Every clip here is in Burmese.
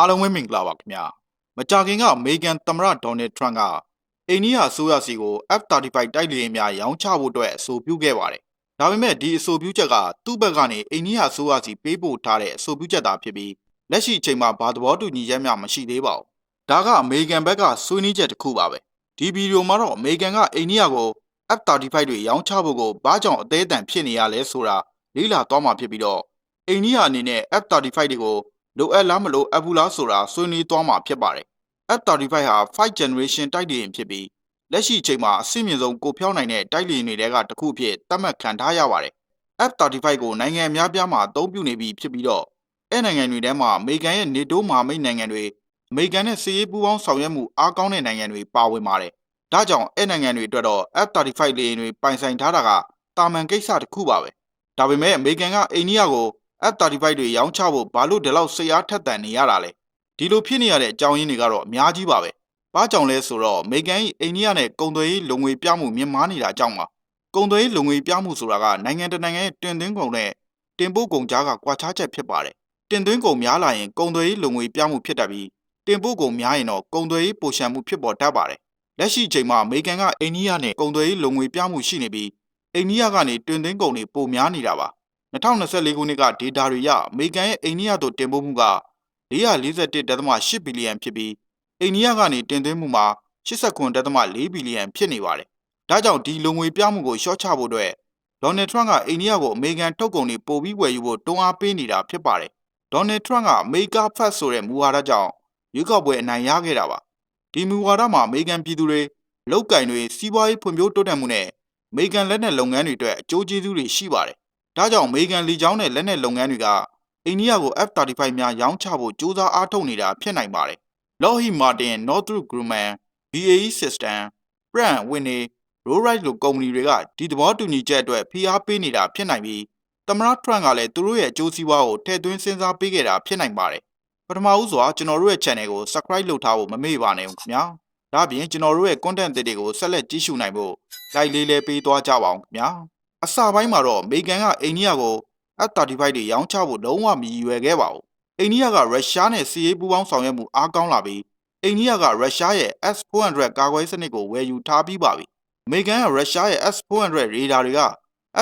အားလုံးပဲမင်္ဂလာပါခင်ဗျာမကြာခင်ကအမေရိကန်သမ္မတဒေါ်နယ်ထရန့်ကအိန္ဒိယအစိုးရစီကို F-35 တိုက်လေယာဉ်များရောင်းချဖို့အတွက်အဆိုပြုခဲ့ပါတယ်ဒါပေမဲ့ဒီအဆိုပြုချက်ကသူ့ဘက်ကနေအိန္ဒိယအစိုးရစီပေးပို့ထားတဲ့အဆိုပြုချက်သာဖြစ်ပြီးလက်ရှိအချိန်မှာဘာသဘောတူညီချက်များမရှိသေးပါဘူးဒါကအမေရိကန်ဘက်ကဆွေးနွေးချက်တစ်ခုပါပဲဒီဗီဒီယိုမှာတော့အမေရိကန်ကအိန္ဒိယကို F-35 တွေရောင်းချဖို့ကိုဘာကြောင့်အသေးအတန်ဖြစ်နေရလဲဆိုတာလေ့လာသွားမှာဖြစ်ပြီးတော့အိန္ဒိယအနေနဲ့ F-35 တွေကို လိုအပ်လားမလိုအပ်ဘူးလားဆိုတာဆွေးနွေးသွားမှာဖြစ်ပါတယ်။ F-35 ဟာ5 generation တိုက်လေယာဉ်ဖြစ်ပြီးလက်ရှိအချိန်မှာအဆင့်မြင့်ဆုံးကိုဖြောင်းနိုင်တဲ့တိုက်လေယာဉ်တွေကတစ်ခုအဖြစ်သတ်မှတ်ခံထားရပါတယ်။ F-35 ကိုနိုင်ငံအများပြားမှာအသုံးပြုနေပြီဖြစ်ပြီးတော့အဲနိုင်ငံတွေထဲမှာအမေရိကန်ရဲ့နေတိုးမဟာမိတ်နိုင်ငံတွေအမေရိကန်နဲ့စစ်ရေးပူးပေါင်းဆောင်ရွက်မှုအားကောင်းတဲ့နိုင်ငံတွေပါဝင်ပါတယ်။ဒါကြောင့်အဲနိုင်ငံတွေအတွက်တော့ F-35 လေယာဉ်တွေပိုင်ဆိုင်ထားတာကတာမန်ကိစ္စတစ်ခုပါပဲ။ဒါပေမဲ့အမေရိကန်ကအိန္ဒိယကို F-35 တွေရောင်းချဖို့ဘာလို့ဒီလောက်စိတ်အားထက်သန်နေရတာလဲဒီလိုဖြစ်နေရတဲ့အကြောင်းရင်းတွေကတော့အများကြီးပါပဲဘာကြောင့်လဲဆိုတော့အမေရိကန်၏အိန္ဒိယနဲ့ကုန်သွယ်ရေးလုံငွေပြမှုမြင့်မားနေတာကြောင့်ပါကုန်သွယ်ရေးလုံငွေပြမှုဆိုတာကနိုင်ငံတကာနိုင်ငံရဲ့တင်သွင်းကုန်နဲ့တင်ပို့ကုန်ကြားကကွာခြားချက်ဖြစ်ပါတယ်တင်သွင်းကုန်များလာရင်ကုန်သွယ်ရေးလုံငွေပြမှုဖြစ်တတ်ပြီးတင်ပို့ကုန်များရင်တော့ကုန်သွယ်ရေးပိုရှံမှုဖြစ်ပေါ်တတ်ပါတယ်လက်ရှိအချိန်မှာအမေရိကန်ကအိန္ဒိယနဲ့ကုန်သွယ်ရေးလုံငွေပြမှုရှိနေပြီးအိန္ဒိယကနေတွင်သွင်းကုန်တွေပိုများနေတာပါ 2024ခုနှစ်ကဒေတာတွေရအမေရိကန်ရဲ့အိန္ဒိယသို့တင်ပို့မှုက441.8ဘီလီယံဖြစ်ပြီးအိန္ဒိယကနေတင်သွင်းမှုမှာ89.4ဘီလီယံဖြစ်နေပါတယ်။ဒါကြောင့်ဒီလုံငွေပြမှုကိုရှော့ချဖို့အတွက်ဒေါ်နယ်ထရန့်ကအိန္ဒိယကိုအမေရိကန်ထုတ်ကုန်တွေပိုပြီးဝယ်ယူဖို့တွန်းအားပေးနေတာဖြစ်ပါတယ်။ဒေါ်နယ်ထရန့်ကအမေရိကဖတ်ဆိုတဲ့မူဝါဒကြောင့်ရွေးကောက်ပွဲအနိုင်ရခဲ့တာပါ။ဒီမူဝါဒမှာအမေရိကန်ပြည်သူတွေလောက်ကင်တွေစီးပွားရေးဖွံ့ဖြိုးတိုးတက်မှုနဲ့အမေရိကန်လက်နက်လုပ်ငန်းတွေအတွက်အကျိုးကျေးဇူးတွေရှိပါတယ်။ ဒါကြောင့်အမေရိကန်လေကြောင်းနဲ့လက်နက်လုပ်ငန်းတွေကအိန္ဒိယကို F-35 များရောင်းချဖို့ကြိုးစားအားထုတ်နေတာဖြစ်နိုင်ပါတယ်။ Lockheed Martin, Northrop Grumman, BAE Systems, Pratt Whitney, Rolls-Royce လိုကုမ္ပဏီတွေကဒီသဘောတူညီချက်အတွက်ဖိအားပေးနေတာဖြစ်နိုင်ပြီးသမ္မတထရန့်ကလည်းသူတို့ရဲ့အကျိုးစီးပွားကိုထည့်သွင်းစဉ်းစားပေးခဲ့တာဖြစ်နိုင်ပါတယ်။ပထမဦးစွာကျွန်တော်တို့ရဲ့ channel ကို subscribe လုပ်ထားဖို့မမေ့ပါနဲ့ခင်ဗျာ။ဒါ့အပြင်ကျွန်တော်တို့ရဲ့ content တွေကိုဆက်လက်ကြည့်ရှုနိုင်ဖို့ like လေးလေးပေးသွားကြပါအောင်ခင်ဗျာ။ အစပိုင်းမှာတော့အမေရိကန်ကအိန္ဒိယကို F-35 တွေရောင်းချဖို့လုံးဝမရည်ရွယ်ခဲ့ပါဘူး။အိန္ဒိယကရုရှားနဲ့စီးရေးပူးပေါင်းဆောင်ရွက်မှုအားကောင်းလာပြီးအိန္ဒိယကရုရှားရဲ့ S-400 ကာကွယ်စနစ်ကိုဝယ်ယူထားပြီးပါပြီ။အမေရိကန်ကရုရှားရဲ့ S-400 ရေဒါတွေက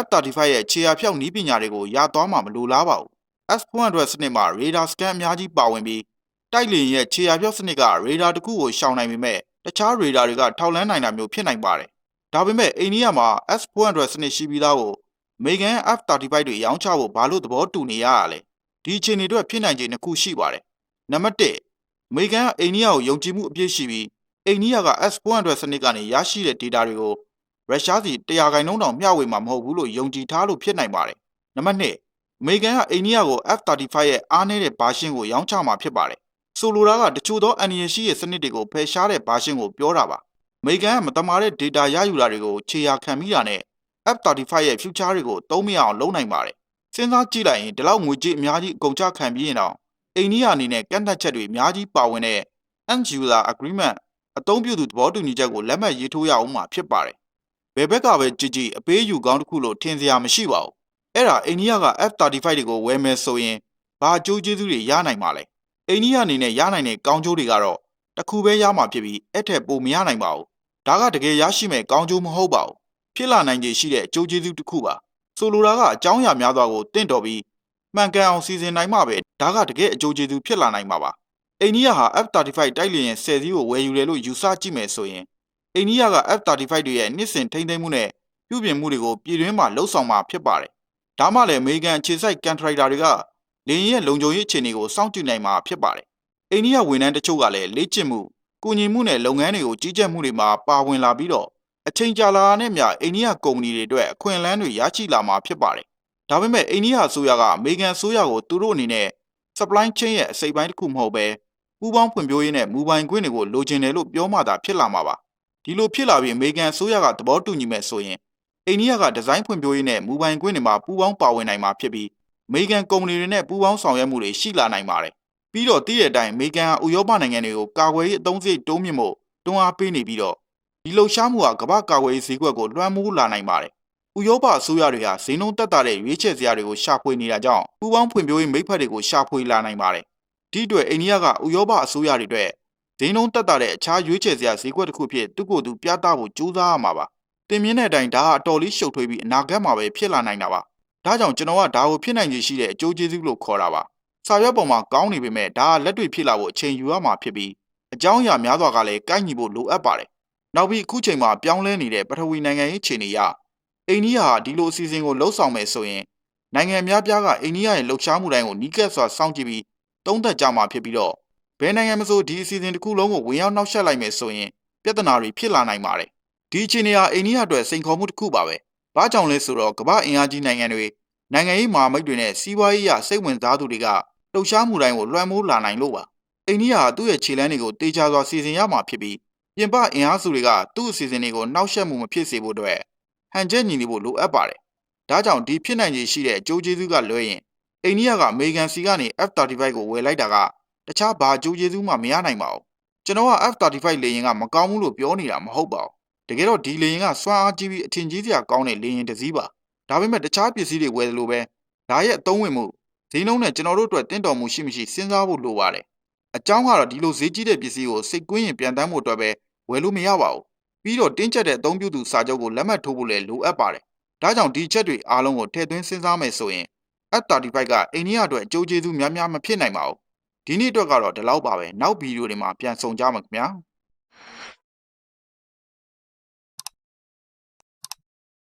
F-35 ရဲ့ခြေရာဖြောက်နည်းပညာတွေကိုရသွားမှာမလိုလားပါဘူး။ S-400 စနစ်မှာရေဒါစကန်အများကြီးပါဝင်ပြီးတိုက်လေယာဉ်ရဲ့ခြေရာဖြောက်စနစ်ကရေဒါတစ်ခုကိုရှောင်နိုင်ပေမဲ့တခြားရေဒါတွေကထောက်လန်းနိုင်တာမျိုးဖြစ်နိုင်ပါတယ်။ ဒါပေမဲ့အိန္ဒိယမှာ S-400 စနစ်ရှိပြီးသားကိုအမေရိကန် F-35 တွေရောင်းချဖို့ဘာလို့သဘောတူနေရတာလဲဒီအခြေအနေအတွက်ဖြစ်နိုင်ခြေနှစ်ခုရှိပါတယ်နံပါတ်1အမေရိကန်ကအိန္ဒိယကိုယုံကြည်မှုအပြည့်ရှိပြီးအိန္ဒိယက S400 စနစ်ကနေရရှိတဲ့ data တွေကိုရုရှားစီတရားခိုင်နှုန်းတောင်မျှဝေမှာမဟုတ်ဘူးလို့ယုံကြည်ထားလို့ဖြစ်နိုင်ပါတယ်နံပါတ်2အမေရိကန်ကအိန္ဒိယကို F35 ရဲ့အားနည်းတဲ့ဘာရှင်းကိုရောင်းချမှာဖြစ်ပါတယ်ဆိုလိုတာကတချို့သောအန်ရီရှိရဲ့စနစ်တွေကိုဖယ်ရှားတဲ့ဘာရှင်းကိုပြောတာပါအ မေရိကန်ကမတမာတဲ့ data ရယူတာတွေကိုခြေရာခံမိတာနဲ့ F35 ရဲ့ future တွေကိုသုံးမရအောင်လုပ်နိုင်ပါတယ်။စဉ်းစားကြည့်လိုက်ရင်ဒီလောက်ငွေကြေးအများကြီးအကုန်ချခံပြီးရင်တော့အိန္ဒိယအနေနဲ့ကန့်သတ်ချက်တွေအများကြီးပါဝင်တဲ့ End User Agreement အသုံးပြုသူသဘောတူညီချက်ကိုလက်မှတ်ရေးထိုးရအောင်မှာဖြစ်ပါတယ်။ဘယ်ဘက်ကပဲကြည်ကြည်အပေးယူကောင်းတစ်ခုလို့ထင်စရာမရှိပါဘူး။အဲ့ဒါအိန္ဒိယက F35 တွေကိုဝယ်မယ်ဆိုရင်ဘာအကျိုးကျေးဇူးတွေရနိုင်မှာလဲ။အိန္ဒိယအနေနဲ့ရနိုင်တဲ့ကောင်းကျိုးတွေကတော့ တခုပဲရမှာဖြစ်ပြီးအဲ့ထက်ပိုမရနိုင်ပါဘူး။ဒါကတကယ်ရရှိမဲ့ကောင်းကျိုးမဟုတ်ပါဘူးဖြစ်လာနိုင်ခြေရှိတဲ့အကျိုးကျေးဇူးတစ်ခုပါဆိုလိုတာကအကြောင်းအရာများစွာကိုတင့်တော်ပြီးမှန်ကန်အောင်စီစဉ်နိုင်မှပဲဒါကတကယ်အကျိုးကျေးဇူးဖြစ်လာနိုင်မှာပါအိန္ဒိယဟာ F35 တိုက်လေယာဉ်10စီးကိုဝယ်ယူတယ်လို့ယူဆကြည့်မယ်ဆိုရင်အိန္ဒိယက F35 တွေရဲ့နှစ်စဉ်ထိန်းသိမ်းမှုနဲ့ပြုပြင်မှုတွေကိုပြည်တွင်းမှာလှုပ်ဆောင်မှာဖြစ်ပါတယ်ဒါမှလည်းအမေရိကန်အခြေစိုက်ကန်ထရိုက်တာတွေကလေယာဉ်ရဲ့လုံခြုံရေးအခြေအနေကိုစောင့်ကြည့်နိုင်မှာဖြစ်ပါတယ် အိန္ဒိယဝန်ထမ်းတချို့ကလည်းလေ့ကျင့်မှုကုညီမှုနဲ့လုပ်ငန်းတွေကိုကြီးကြပ်မှုတွေမှာပါဝင်လာပြီးတော့အချိန်ကြာလာတဲ့မြအိန္ဒိယကုမ္ပဏီတွေအတွက်အခွင့်အလမ်းတွေရရှိလာမှာဖြစ်ပါတယ်။ဒါပေမဲ့အိန္ဒိယအစိုးရကအမေရိကန်အစိုးရကိုသူတို့အနေနဲ့ supply chain ရဲ့အစိပ်ပိုင်းတစ်ခုမဟုတ်ပဲပူးပေါင်းဖွံ့ဖြိုးရေးနဲ့မူပိုင်ခွင့်တွေကိုလိုချင်တယ်လို့ပြောမှသာဖြစ်လာမှာပါ။ဒီလိုဖြစ်လာပြီးအမေရိကန်အစိုးရကသဘောတူညီမဲ့ဆိုရင်အိန္ဒိယကဒီဇိုင်းဖွံ့ဖြိုးရေးနဲ့မူပိုင်ခွင့်တွေမှာပူးပေါင်းပါဝင်နိုင်မှာဖြစ်ပြီးအမေရိကန်ကုမ္ပဏီတွေနဲ့ပူးပေါင်းဆောင်ရွက်မှုတွေရှိလာနိုင်ပါတယ်။ ပြီးတော့တည်တဲ့အတိုင်းအမေရိကန်ဟာဥရောပနိုင်ငံတွေကိုကာကွယ်ရေးအသုံးစရိတ်တိုးမြင့်ဖို့တွန်းအားပေးနေပြီးတော့ဒီလှုပ်ရှားမှုဟာကမ္ဘာကာကွယ်ရေးဈေးကွက်ကိုလွှမ်းမိုးလာနိုင်ပါတယ်။ဥရောပအစိုးရတွေဟာဈေးနှုန်းတက်တာတဲ့ရွေးချယ်စရာတွေကိုရှာဖွေနေတာကြောင့်ပူးပေါင်းဖွံ့ဖြိုးရေးမိတ်ဖက်တွေကိုရှာဖွေလာနိုင်ပါတယ်ဒီအတွက်အိန္ဒိယကဥရောပအစိုးရတွေအတွက်ဈေးနှုန်းတက်တာတဲ့အခြားရွေးချယ်စရာဈေးကွက်တစ်ခုဖြစ်သူ့ကိုယ်သူပြသဖို့ကြိုးစားရမှာပါတင်မြင့်တဲ့အတိုင်းဒါဟာအတော်လေးရှုပ်ထွေးပြီးအနာဂတ်မှာပဲဖြစ်လာနိုင်တာပါဒါကြောင့်ကျွန်တော်ကဒါကိုဖြစ်နိုင်ခြေရှိတဲ့အကျိုးကျေးဇူးလို့ခေါ်တာပါ စာရွက်ပေါ်မှာကောင်းနေပေမဲ့ဒါကလက်တွေ့ဖြစ်လာဖို့အချိန်ယူရမှာဖြစ်ပြီးအကြောင်းအရာများစွာကလည်းကိုက်ညီဖို့လိုအပ်ပါတယ်နောက်ပြီးအခုချိန်မှာပြောင်းလဲနေတဲ့ပထဝီနိုင်ငံရေးခြေနေရအိန္ဒိယဟာဒီလိုအစီအစဉ်ကိုလှုပ်ဆောင်မယ်ဆိုရင်နိုင်ငံများပြားကအိန္ဒိယရဲ့လှုပ်ရှားမှုတိုင်းကိုနီးကပ်စွာစောင့်ကြည့်ပြီးသုံးသပ်ကြမှာဖြစ်ပြီးတော့ဘယ်နိုင်ငံမဆိုဒီအစီအစဉ်တစ်ခုလုံးကိုဝင်ရောက်နှောက်ယှက်လိုက်မယ်ဆိုရင်ပြဿနာတွေဖြစ်လာနိုင်ပါတယ်။ဒီအခြေအနေဟာအိန္ဒိယအတွက်စိန်ခေါ်မှုတစ်ခုပါပဲ။ဘာကြောင့်လဲဆိုတော့ကမ္ဘာအင်အားကြီးနိုင်ငံတွေနိုင်ငံရေးမဟာမိတ်တွေနဲ့စီးပွားရေးအရစိတ်ဝင်စားသူတွေက လှုပ်ရှားမှုတိုင်းကိုလွှမ်းမိုးလာနိုင်လို့ပါ။အိန္ဒိယဟာသူ့ရဲ့ခြေလှမ်းတွေကိုတေချာစွာစီစဉ်ရမှာဖြစ်ပြီးပြင်ပအင်အားစုတွေကသူ့အစီအစဉ်တွေကိုနှောက်ယှက်မှုမဖြစ်စေဖို့အတွက်ဟန်ချက်ညီနေဖို့လိုအပ်ပါတယ်။ဒါကြောင့်ဒီဖြစ်နိုင်ခြေရှိတဲ့အကျိုးကျေးဇူးကလွဲရင်အိန္ဒိယကအမေရိကန်စီကနေ F35 ကိုဝယ်လိုက်တာကတခြားဘာအကျိုးကျေးဇူးမှမရနိုင်ပါဘူးကျွန်တော်က F35 လေယာဉ်ကမကောင်းဘူးလို့ပြောနေတာမဟုတ်ပါဘူးတကယ်တော့ဒီလေယာဉ်ကစွမ်းအားကြီးပြီးအထင်ကြီးစရာကောင်းတဲ့လေယာဉ်တစ်စီးပါဒါပေမဲ့တခြားပစ္စည်းတွေဝယ်လို့ပဲဒါရဲ့အသုံးဝင်မှု ဈေးနှုန်းနဲ့ကျွန်တော်တို့အတွက်တင့်တော်မှုရှိမရှိစဉ်းစားဖို့လိုပါတယ်အကြောင်းကတော့ဒီလိုဈေးကြီးတဲ့ပစ္စည်းကိုစိတ်ကွင်းရင်ပြန်တမ်းဖို့အတွက်ပဲဝယ်လို့မရပါဘူးပြီးတော့တင်းကျပ်တဲ့အသုံးပြုသူစာချုပ်ကိုလက်မှတ်ထိုးဖို့လည်းလိုအပ်ပါတယ်ဒါကြောင့်ဒီချက်တွေအားလုံးကိုထည့်သွင်းစဉ်းစားမယ်ဆိုရင် F35 ကအိန္ဒိယအတွက်အကျိုးကျေးဇူးများများမဖြစ်နိုင်ပါဘူးဒီနေ့အတွက်ကတော့ဒီလောက်ပါပဲနောက်ဗီဒီယိုတွေမှာပြန်ဆောင်ကြမှာခင်ဗျာ